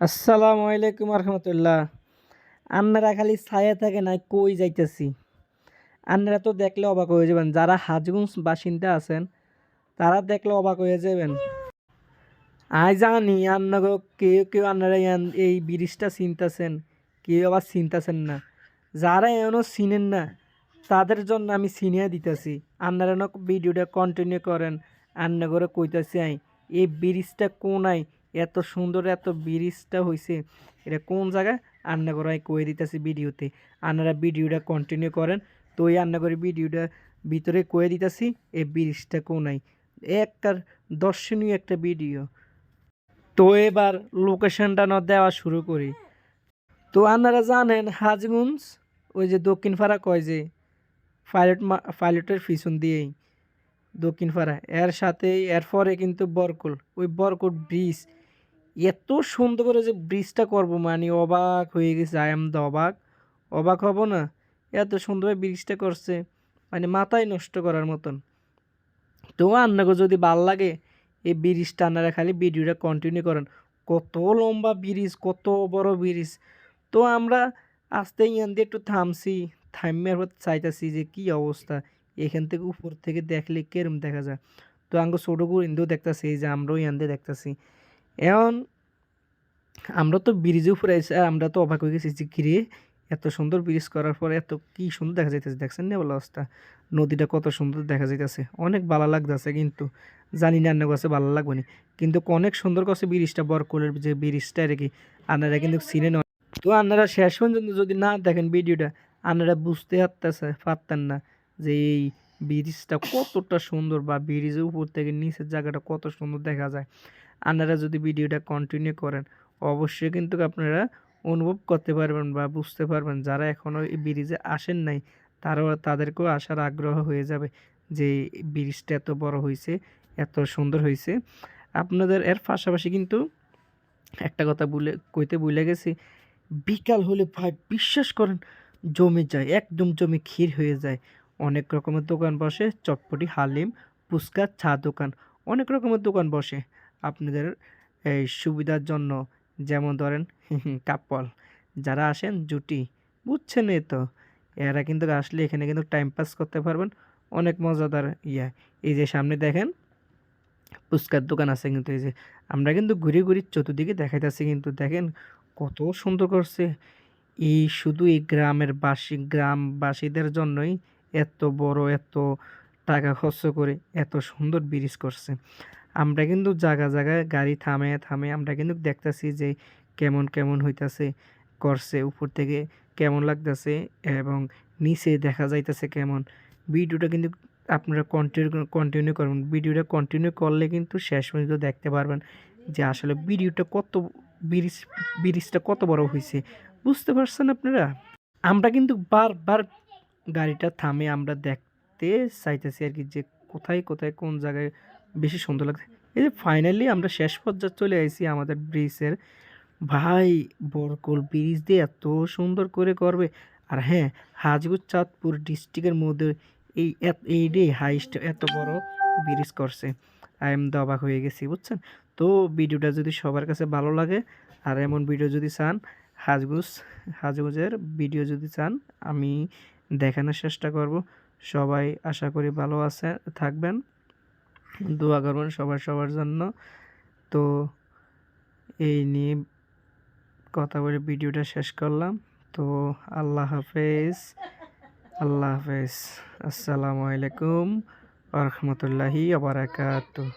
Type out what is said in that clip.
আসসালামু আলাইকুম রহমতুল্লাহ। আপনারা খালি ছায়া থাকে না, কই যাইতেছি? আপনারা তো দেখলে অবাক হয়ে যাবেন, যারা হাজগুঞ্জ বাসিন্দা আছেন, তারা দেখলে অবাক হয়ে যাবেন। আই জানি আপনাকে কেউ কেউ আপনারা এই ব্রিজটা চিনতেছেন, কেউ আবার চিনতেছেন না। যারা এখনও চিনেন না, তাদের জন্য আমি চিনিয়ে দিতেছি। আপনারা ভিডিওটা কন্টিনিউ করেন আন্না করে কইতাছি আই, এই ব্রিজটা কোনায়? এত সুন্দর, এত ব্রিজটা হইছে। এটা কোন জায়গায় আন্না করে কয়ে দিতেছি ভিডিওতে। আপনারা ভিডিওটা কন্টিনিউ করেন। তো এই আন্না করে ভিডিওটা ভিতরে কয়ে দিতেছি, এই ব্রিজটা কোনায়? একটা দর্শনীয় একটা ভিডিও। তো এবার লোকেশনটা না দেওয়া শুরু করি। তো আপনারা জানেন হাজগুঞ্জ, ওই যে দক্ষিণ পাড়া কয় যে, পাইলট পাইলটের পিছন দিয়েই। দক্ষিণ পাড়া। এর সাথে এরপরে কিন্তু বরকুল। ওই বরকুল ব্রিজ। এত সুন্দর করে যে ব্রিজটা করব মানে অবাক হয়ে গেছে আই এম দ্য অবাক। অবাক হব না? এত সুন্দর ব্রিজটা করছে মানে মাথায় নষ্ট করার মতন। তো আপনাকে যদি ভালো লাগে, এই ব্রিজটা আপনারা খালি ভিডিওটা কন্টিনিউ করেন। কত লম্বা ব্রিজ কত বড় ব্রিজ তো আমরা আস্তে ইয়ান দিয়ে একটু থামছি থামের পর চাইতেছি যে কি অবস্থা। এখান থেকে উপর থেকে দেখলে কেরম দেখা যায়। তো আঙ্গ ছোটো ইন্দেও দেখতেছি, এই যে আমরাও ইয়ান দিয়ে দেখতেছি। এখন আমরা তো ব্রিজে উপরে আমরা তো অবাক হয়ে গেছি যে কিরে, এত সুন্দর ব্রিজ করার পরে এত কি সুন্দর দেখা যাইতেছে। দেখছেন না বলা অবস্থা? নদীটা কত সুন্দর দেখা যাইতেছে। অনেক ভালো লাগতেছে কিন্তু, জানি না আপনার কাছে ভালো লাগবে না। কিন্তু অনেক সুন্দর কাছে ব্রিজটা বরকলের যে ব্রিজটা আর কি। আপনারা কিন্তু চিনেন তো আপনারা শেষ পর্যন্ত যদি না দেখেন ভিডিওটা আপনারা বুঝতে পারতেছে, পারতেন না যে এই ব্রিজটা কতটা সুন্দর বা ব্রিজের উপর থেকে নিচের জায়গাটা কত সুন্দর দেখা যায়। আপনারা যদি ভিডিওটা কন্টিনিউ করেন, অবশ্যই কিন্তু আপনারা অনুভব করতে পারবেন বা বুঝতে পারবেন। যারা এখনও এই ব্রিজে আসেন নাই, তারাও তাদেরকেও আসার আগ্রহ হয়ে যাবে যে ব্রিজটা এত বড় হয়েছে এত সুন্দর হয়েছে আপনাদের এর পাশাপাশি কিন্তু একটা কথা বলে, কইতে ভুলে গেছি, বিকাল হলে ভাই বিশ্বাস করেন, জমে যায়, একদম জমে ক্ষীর হয়ে যায়। অনেক রকমের দোকান বসে, চটপটি, হালিম, ফুচকা, চা দোকান, অনেক রকমের দোকান বসে। আপনাদের এই সুবিধার জন্য। যেমন ধরেন, কাপল। যারা আসেন, জুটি। বুঝছেন এই তো? এরা কিন্তু আসলে এখানে কিন্তু টাইম পাস করতে পারবেন। অনেক মজাদার ইয়া। এই যে সামনে দেখেন, ফুচকার দোকান আছে কিন্তু এই যে। আমরা কিন্তু ঘুরে ঘুরে চতুর্দিকে দেখাইতেছি কিন্তু দেখেন, কত সুন্দর করছে। এই শুধু এই গ্রামের বাসী, গ্রামবাসীদের জন্যই এত বড়, এত টাকা খরচ করে এত সুন্দর ব্রিজ করছে। আমরা কিন্তু জায়গা জায়গায় গাড়ি থামে থামে আমরা কিন্তু দেখতেছি যে কেমন কেমন হইতাছে, করছে, উপর থেকে কেমন লাগতেছে এবং নিচে দেখা যাইতেছে কেমন। ভিডিওটা কিন্তু আপনারা কন্টিনিউ কন্টিনিউ করবেন। ভিডিওটা কন্টিনিউ করলে কিন্তু শেষ পর্যন্ত দেখতে পারবেন যে আসলে ভিডিওটা কত ব্রিজ, ব্রিজটা কত বড় হয়েছে বুঝতে পারছেন আপনারা? আমরা কিন্তু বারবার গাড়িটা থামে আমরা দেখতে চাইতেছি আর কি যে কোথায় কোথায়, কোন জায়গায় বেশি সুন্দর লাগছে। এই যে ফাইনালি আমরা শেষ পর্যায়ে চলে আসি আমাদের ব্রিজের ভাই, বরকল ব্রিজ দিয়ে এত সুন্দর করে করবে। আর হ্যাঁ হাজগুর চাঁদপুর ডিস্ট্রিক্টের মধ্যে এই এই ডে হাইস্ট এত বড় ব্রিজ করছে। আই এম তো অবাক হয়ে গেছি, বুঝছেন? তো ভিডিওটা যদি সবার কাছে ভালো লাগে, আর এমন ভিডিও যদি চান হাজগুজ হাজগুজের ভিডিও যদি চান, আমি দেখানোর চেষ্টা করব। সবাই আশা করি ভালো আছে, থাকবেন। দোয়া করবেন সবার সবার জন্য। তো এই নিয়ে কথা বলে ভিডিওটা শেষ করলাম। তো আল্লাহ হাফেজ। আল্লাহ হাফেজ। আসসালামু আলাইকুম রহমতুল্লাহি আবরাকাতুহ